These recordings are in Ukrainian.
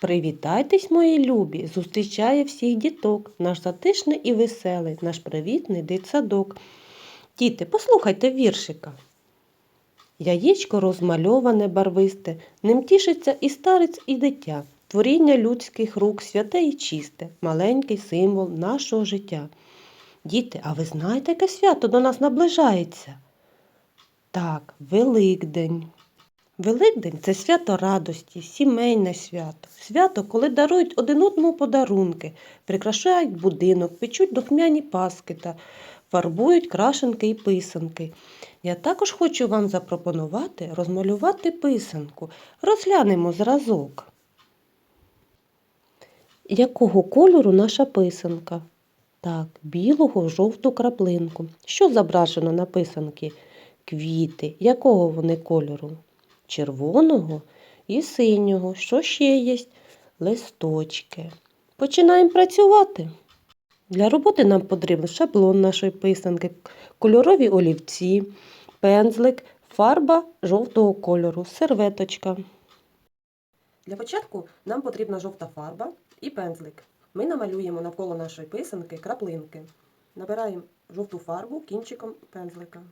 Привітайтесь, мої любі, зустрічає всіх діток, наш затишний і веселий, наш привітний дитсадок. Діти, послухайте віршика. Яєчко розмальоване барвисте, ним тішиться і старець, і дитя. Творіння людських рук святе і чисте, маленький символ нашого життя. Діти, а ви знаєте, яке свято до нас наближається? Так, Великдень. Великдень це свято радості, сімейне свято. Свято, коли дарують один одному подарунки, прикрашають будинок, печуть духмяні паски та фарбують крашенки і писанки. Я також хочу вам запропонувати розмалювати писанку. Розглянемо зразок. Якого кольору наша писанка? Так, білого жовту краплинку. Що зображено на писанки? Квіти. Якого вони кольору? Червоного і синього. Що ще є? Листочки. Починаємо працювати. Для роботи нам потрібен шаблон нашої писанки, кольорові олівці, пензлик, фарба жовтого кольору, серветочка. Для початку нам потрібна жовта фарба і пензлик. Ми намалюємо навколо нашої писанки краплинки. Набираємо жовту фарбу кінчиком пензлика.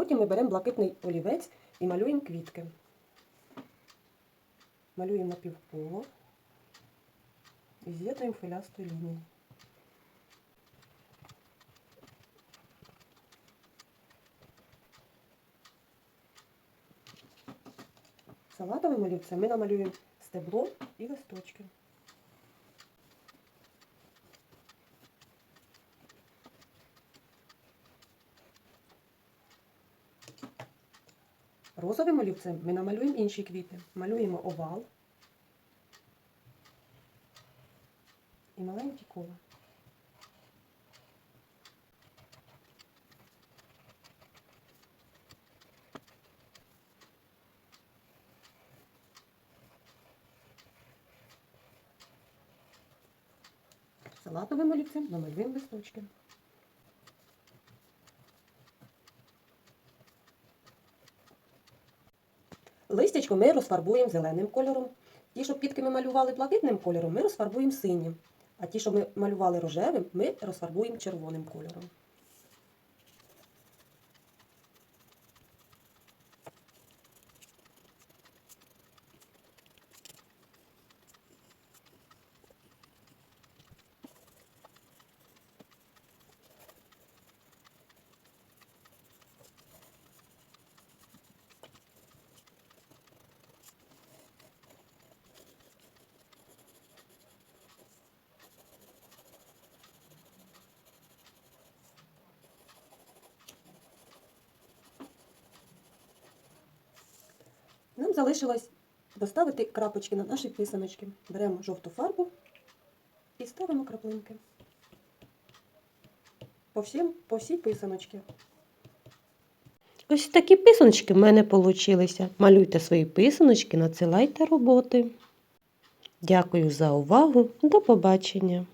Потім ми беремо блакитний олівець і малюємо квітки. Малюємо напівколо і з'єднуємо филястою лінією. Салатовим олівцем ми намалюємо стебло і листочки. Розовим олівцем ми намалюємо інші квіти. Малюємо овал і маленькі кола. Салатовим олівцем намалюємо листочки. Листячко ми розфарбуємо зеленим кольором. Ті, що підки ми малювали блакитним кольором, ми розфарбуємо синім. А ті, що ми малювали рожевим, ми розфарбуємо червоним кольором. Нам залишилось доставити крапочки на наші писаночки. Беремо жовту фарбу і ставимо краплинки. По, всім, по всій писаночці. Ось такі писаночки в мене вийшли. Малюйте свої писаночки, надсилайте роботи. Дякую за увагу. До побачення!